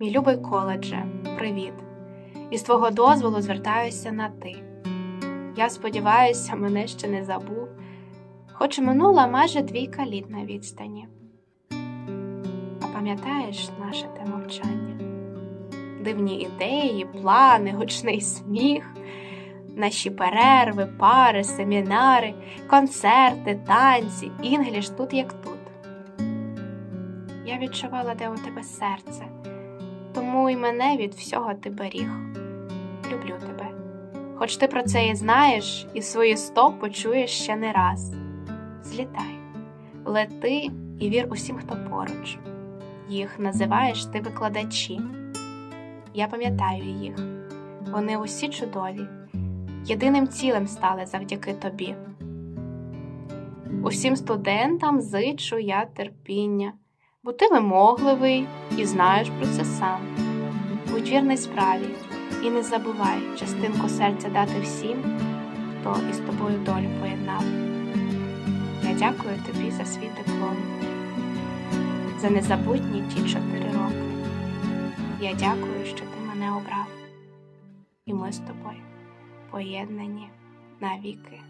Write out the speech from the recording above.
Мій любий коледже, привіт. І з твого дозволу звертаюся на ти. Я сподіваюся, мене ще не забув, хоч минула майже двійка літ на відстані. А пам'ятаєш наше те мовчання? Дивні ідеї, плани, гучний сміх, наші перерви, пари, семінари, концерти, танці, інгліш тут як тут. Я відчувала, де у тебе серце, тому і мене від всього ти беріг. Люблю тебе. Хоч ти про це і знаєш, і свої стоп почуєш ще не раз. Злітай, лети і вір усім, хто поруч. Їх називаєш ти викладачі. Я пам'ятаю їх. Вони усі чудові, єдиним цілим стали завдяки тобі. Усім студентам зичу я терпіння, бо ти вимогливий і знаєш про це сам. Будь вірний справі і не забувай частинку серця дати всім, хто із тобою долю поєднав. Я дякую тобі за свій диплом, за незабутні ті чотири роки. Я дякую, що ти мене обрав, і ми з тобою поєднані навіки.